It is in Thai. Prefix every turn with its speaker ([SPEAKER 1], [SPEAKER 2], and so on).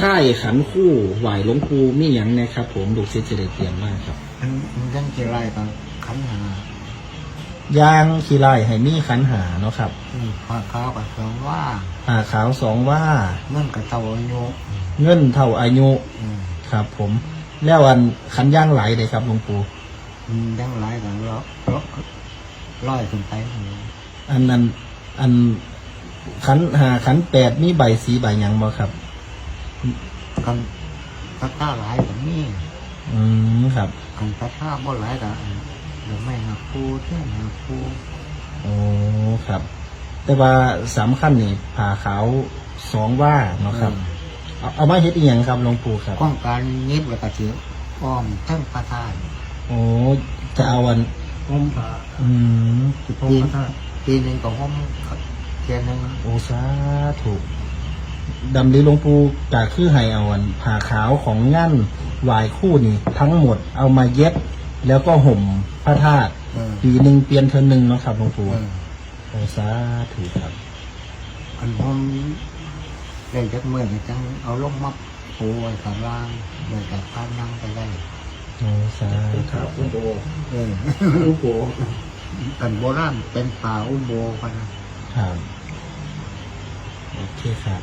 [SPEAKER 1] ค่ายขันคู่ไหวหลวงปู่มีหยังเนะครับ ผมลูกศิษย์จะได้เตรียมมากครับ
[SPEAKER 2] มันมันยังจะไล่กันขันหา
[SPEAKER 1] ยางขี้ไล่ให้มีขันหาเนาะครับ
[SPEAKER 2] อืมผ้าขาวกับสองว่า
[SPEAKER 1] ผ่าขาวสองว่า
[SPEAKER 2] เงินกับเตาอายุ
[SPEAKER 1] เงินเท่าอายุ
[SPEAKER 2] อืม
[SPEAKER 1] ครับ ผม แล้วอันขันย่างไหลเลยครับหลวงปู่
[SPEAKER 2] มันยังไล่กันเลาะเลาะร้อยขึ้นไปนี่
[SPEAKER 1] อันนั้นอันขันหาขันแปดมีใบสีใบหยังบ่ครับ
[SPEAKER 2] กันพระท่าหลายแบบนี้
[SPEAKER 1] อืมครับ
[SPEAKER 2] กันพระท่าบ่หลายกันเดี๋ยวไม่หักปูเที่ยงหักปู
[SPEAKER 1] โอ้ครับ แต่ว่าสำคัญนี่ผ่าขาวสองว่าเนาะครับ เอาเอามาเฮ็ดอีหยังครับหลวงปู่ครับ
[SPEAKER 2] ป้องกันยิบแล้วก็ถืออ้อมทั้งพระธาตุ
[SPEAKER 1] โอ้จะเอาอัน
[SPEAKER 2] ห้มพระ
[SPEAKER 1] อืม
[SPEAKER 2] ปีปีหนึ่งก็ห้มเทียนหนึ่ง
[SPEAKER 1] โอสาถูก ดำริหลวงปู่กาคือให้เอาอันผ่าขาวของงั้นหวายคู่นี่ ทั้งหมดเอามาเย็บ แล้วก็ห่มพระธาตุ
[SPEAKER 2] เออ
[SPEAKER 1] ปีหนึ่งเปลี่ยนเทอหนึ่งเนาะครับหลวงปู่
[SPEAKER 2] เออ
[SPEAKER 1] โอสาถูกครับ
[SPEAKER 2] อันผมได้จักเมื่อนี่จังเอาลงมาปูไว้ข้างล่างเมื่อจากพานั่งไปได้
[SPEAKER 1] โอสาครับ
[SPEAKER 2] อุโบเออ อุโบกันโบราณเป็นป่าอุโบพะนะครับ
[SPEAKER 1] โอเคครับ